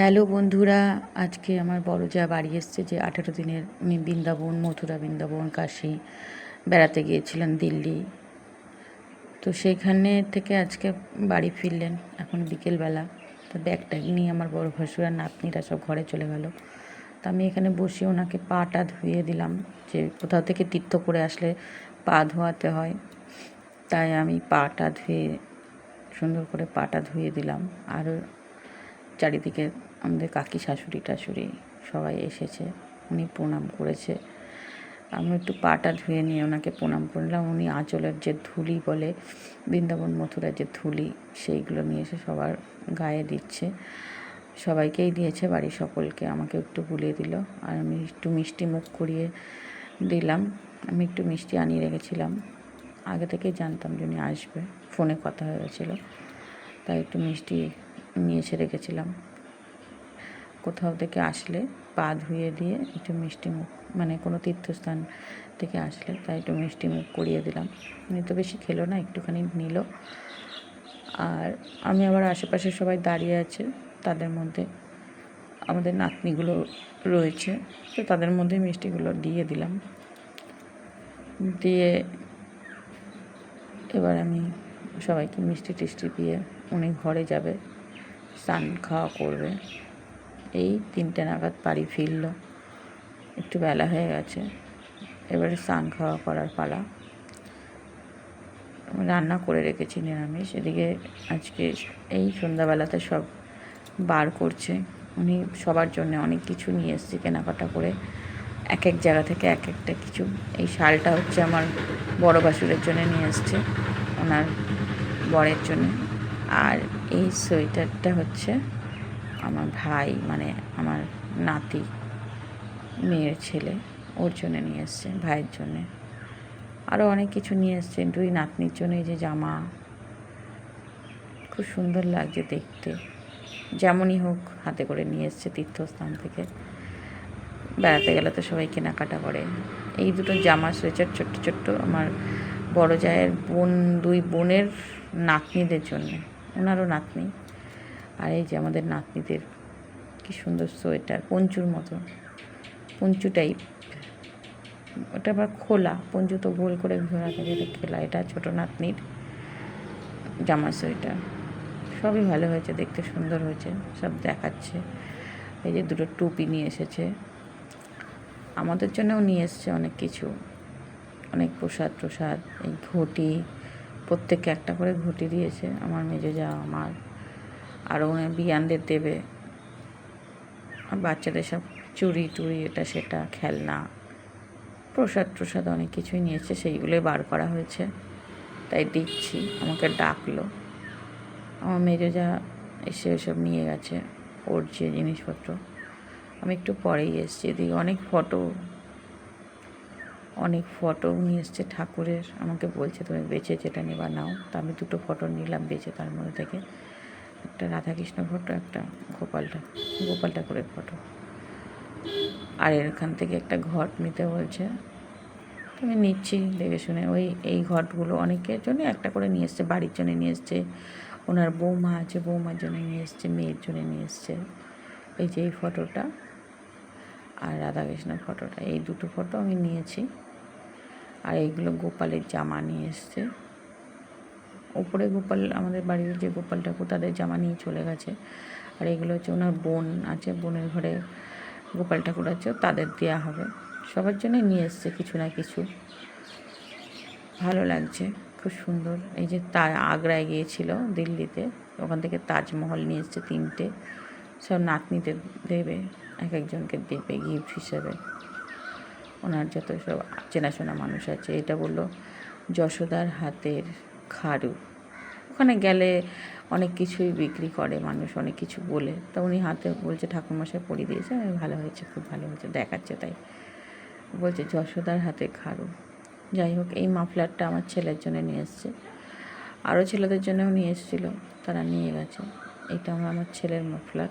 Hello বন্ধুরা, আজকে আমার বড় যা বাড়ি এসছে যে আঠেরো দিনের উনি বৃন্দাবন, মথুরা বৃন্দাবন, কাশী বেড়াতে গিয়েছিলেন দিল্লি। তো সেইখানে থেকে আজকে বাড়ি ফিরলেন, এখন বিকেলবেলা। তো ব্যাগ ট্যাগ নিয়ে আমার বড় ভাসুরার নাতনিরা সব ঘরে চলে গেল। তো আমি এখানে বসে ওনাকে পাটা ধুয়ে দিলাম যে কোথাও থেকে তীর্থ করে আসলে পা ধোয়াতে হয়। তাই আমি পাটা ধুয়ে সুন্দর করে পাটা ধুয়ে দিলাম। আর চারিদিকে আমাদের কাকি শাশুড়ি টাশুড়ি সবাই এসেছে, উনি প্রণাম করেছে। আমি একটু পাটা ধুয়ে নিয়ে ওনাকে প্রণাম করলাম। উনি আঁচলের যে ধুলি বলে, বৃন্দাবন মথুরার যে ধুলি, সেইগুলো নিয়ে এসে সবার গায়ে দিচ্ছে। সবাইকেই দিয়েছে, বাড়ির সকলকে আমাকে একটু বুলিয়ে দিল। আর আমি একটু মিষ্টি মুখ করিয়ে দিলাম। আমি একটু মিষ্টি আনিয়ে রেখেছিলাম। আগে থেকেই জানতাম যে উনি আসবে। ফোনে কথা হয়েছিল, তাই একটু মিষ্টি নিয়ে এসে রেখেছিলাম। কোথাও থেকে আসলে পা ধুয়ে দিয়ে একটু মিষ্টি মুখ মানে কোনো তীর্থস্থান থেকে আসলে তাই একটু মিষ্টি মুখ করিয়ে দিলাম। উনি তো বেশি খেলো না, একটুখানি নিল। আর আমি আবার আশেপাশে সবাই দাঁড়িয়ে আছে, তাদের মধ্যে আমাদের নাতনিগুলো রয়েছে, তো তাদের মধ্যে মিষ্টিগুলো দিয়ে দিলাম। দিয়ে এবার আমি সবাইকে মিষ্টি টিষ্টি দিয়ে উনি ঘরে যাবে, স্নান খাওয়া করবে। এই তিনটে নাগাদ বাড়ি ফিরল। একটু বেলা হয়ে গেছে। এবারে স্নান খাওয়া করার পালা। রান্না করে রেখেছি নিরামিষ। এদিকে আজকে এই সন্ধ্যাবেলাতে সব বার করছে। উনি সবার জন্য অনেক কিছু নিয়ে এসছে কেনাকাটা করে। এক এক জায়গা থেকে এক একটা কিছু। এই শালটা হচ্ছে আমার বড় বাসুরের জন্য নিয়ে এসছে, ওনার বরের জন্য। আর এই সোয়েটারটা হচ্ছে আমার ভাই মানে আমার নাতি, মেয়ের ছেলে, ওর জন্য নিয়ে এসছে, ভাইয়ের জন্যে। আরও অনেক কিছু নিয়ে এসছে, দুই নাতনির জন্য এই যে জামা। খুব সুন্দর লাগছে দেখতে। যেমনই হোক হাতে করে নিয়ে এসছে তীর্থস্থান থেকে। বেড়াতে গেলে তো সবাই কেনাকাটা করে। এই দুটো জামা, সোয়েটার, ছোট্ট ছোট্ট আমার বড় জায়ের বোন, দুই বোনের নাতনিদের জন্যে। ওনারও নাতনি। আর এই যে আমাদের নাতনিদের, কি সুন্দর সোয়েটার, পঞ্চুর মতো। পঞ্চু টাইপ ওটা আবার খোলা। পঞ্চু তো গোল করে ঘোরা থাকে, এটা খেলা। এটা ছোটো নাতনির জামা সোয়েটার। সবই ভালো হয়েছে, দেখতে সুন্দর হয়েছে, সব দেখাচ্ছে। এই যে দুটো টুপি নিয়ে এসেছে। আমাদের জন্যও নিয়ে এসছে অনেক কিছু। অনেক প্রসাদ প্রসাদ এই ঘটি, প্রত্যেককে একটা করে ঘটি দিয়েছে। আমার মেজে যা আমার আরও বিয়ানদের দেবে। বাচ্চাদের সব চুরি টুরি, এটা সেটা, খেলনা। প্রসাদ প্রসাদ অনেক কিছুই নিয়েছে, সেইগুলোই বার করা হয়েছে। তাই দিচ্ছি আমাকে ডাকলো। আমার মেজো যা এসে এসব নিয়ে গেছে, ওর যে জিনিসপত্র। আমি একটু পরেই এসেছি, এদিকে অনেক ফটো। অনেক ফটো নিয়ে এসছে ঠাকুরের, আমাকে বলছে, তুমি বেছে যেটা নেবা, নাও। তা আমি দুটো ফটো নিলাম বেছে তার মধ্যে থেকে। একটা রাধাকৃষ্ণ ফটো, একটা গোপালটা গোপাল ঠাকুরের ফটো। আর এখান থেকে একটা ঘট নিতে বলছে। আমি নিচ্ছি দেখে শুনে। ওই, এই ঘটগুলো অনেকের জন্য একটা করে নিয়ে এসছে, বাড়ির জন্য নিয়ে এসছে। ওনার বৌমা আছে, বৌমার জন্য নিয়ে এসছে, মেয়ের জন্য নিয়ে এসছে। এই যে এই ফটোটা আর রাধাকৃষ্ণের ফটোটা, এই দুটো ফটো আমি নিয়েছি। আর এইগুলো গোপালের জামা নিয়ে এসছে। ওপরে গোপাল, আমাদের বাড়ির যে গোপাল ঠাকুর, তাদের জামা নিয়ে চলে গেছে। আর এগুলো হচ্ছে ওনার বোন আছে, বোনের ঘরে গোপাল ঠাকুর আছে, তাদের দেওয়া হবে। সবার জন্যই নিয়ে এসছে কিছু না কিছু। ভালো লাগছে, খুব সুন্দর। এই যে তা, আগ্রায় গিয়েছিল দিল্লিতে, ওখান থেকে তাজমহল নিয়ে এসছে তিনটে। সব নাতনিদের দেবে, এক একজনকে দেবে গিফট হিসেবে। ওনার যত সব চেনাশোনা মানুষ আছে, এটা বলল, যশোদার হাতের খাড়ু ওখানে গেলে অনেক কিছুই বিক্রি করে মানুষ, অনেক কিছু বলে। তা উনি হাতে বলছে, ঠাকুরমশাই পরিয়ে দিয়েছে, আমি ভালো হয়েছে, খুব ভালো হয়েছে, দেখাচ্ছে তাই। বলছে, যশোদার হাতে খারু। যাই হোক, এই মাফলারটা আমার ছেলের জন্য নিয়ে এসছে। আরও ছেলেদের জন্যও নিয়ে এসেছিল, তারা নিয়ে গেছে। এটা আমার আমার ছেলের মাফলার।